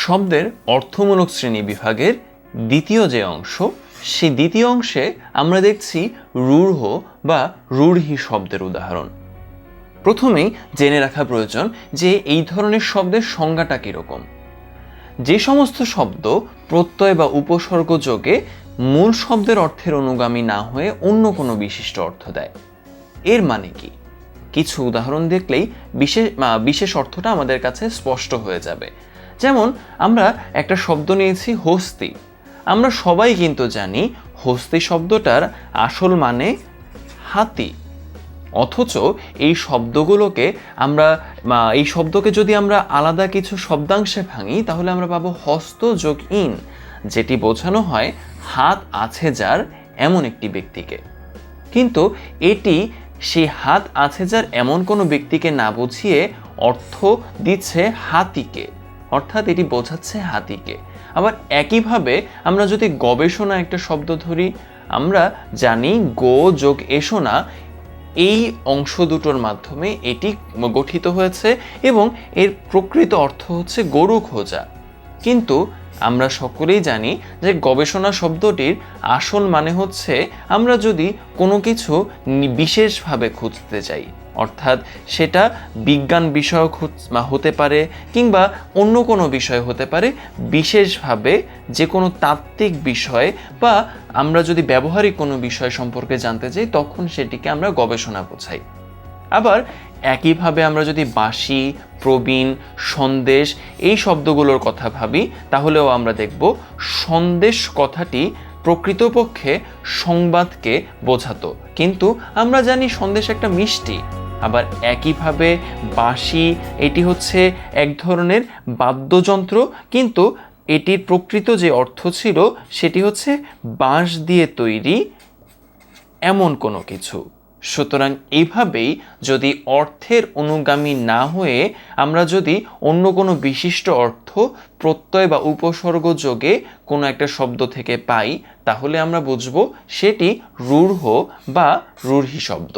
শব্দের অর্থমূলক শ্রেণি বিভাগের দ্বিতীয় যে অংশ, সেই দ্বিতীয় অংশে আমরা দেখছি রূঢ় বা রূঢ়ি শব্দের উদাহরণ। প্রথমেই জেনে রাখা প্রয়োজন যে এই ধরনের শব্দের সংজ্ঞাটা কীরকম। যে সমস্ত শব্দ প্রত্যয় বা উপসর্গ যোগে মূল শব্দের অর্থের অনুগামী না হয়ে অন্য কোনো বিশিষ্ট অর্থ দেয়। এর মানে কি? কিছু উদাহরণ দেখলেই বিশেষ বিশেষ অর্থটা আমাদের কাছে স্পষ্ট হয়ে যাবে। যেমন, আমরা একটা শব্দ নিয়েছি হস্তি। আমরা সবাই কিন্তু জানি হস্তি শব্দটার আসল মানে হাতি। অথচ এই শব্দগুলোকে আমরা এই শব্দকে যদি আমরা আলাদা কিছু শব্দাংশে ভাঙি, তাহলে আমরা পাবো হস্ত যোগ ইন, যেটি বোঝানো হয় হাত আছে যার এমন একটি ব্যক্তিকে। কিন্তু এটি সেই হাত আছে যার এমন কোনো ব্যক্তিকে না বুঝিয়ে অর্থ দিচ্ছে হাতিকে। অর্থাৎ এটি বোঝাচ্ছে হাতিকে। আবার একইভাবে আমরা যদি গবেষণা একটা শব্দ ধরি, আমরা জানি গো যোগ এসোনা এই অংশ দুটোর মাধ্যমে এটি গঠিত হয়েছে এবং এর প্রকৃত অর্থ হচ্ছে গরু খোঁজা। কিন্তু আমরা সকলেই জানি যে গবেষণা শব্দটির আসল মানে হচ্ছে আমরা যদি কোনো কিছু বিশেষভাবে খুঁজতে চাই অর্থাৎ সেটা বিজ্ঞান বিষয়ক হত- পারে কিংবা অন্য কোনো বিষয় হতে পারে, বিশেষভাবে যে কোনো তাত্ত্বিক বিষয় বা আমরা যদি ব্যবহারিক কোনো বিষয় সম্পর্কে জানতে চাই, তখন সেটিকে আমরা গবেষণা বোঝাই। আবার একইভাবে আমরা যদি বাঁশি, প্রবীণ, সন্দেশ এই শব্দগুলোর কথা ভাবি, তাহলেও আমরা দেখব সন্দেশ কথাটি প্রকৃতপক্ষে সংবাদকে বোঝাতো। কিন্তু আমরা জানি সন্দেশ একটা মিষ্টি। আবার একইভাবে বাঁশি, এটি হচ্ছে এক ধরনের বাদ্যযন্ত্র, কিন্তু এটির প্রকৃত যে অর্থ ছিল, সেটি হচ্ছে বাঁশ দিয়ে তৈরি এমন কোনো কিছু। সুতরাং এইভাবেই যদি অর্থের অনুগামী না হয়ে আমরা যদি অন্য কোনো বিশিষ্ট অর্থ, প্রত্যয় বা উপসর্গ যোগে কোনো একটা শব্দ থেকে পাই, তাহলে আমরা বুঝব সেটি রূঢ় বা রূঢ়ি শব্দ।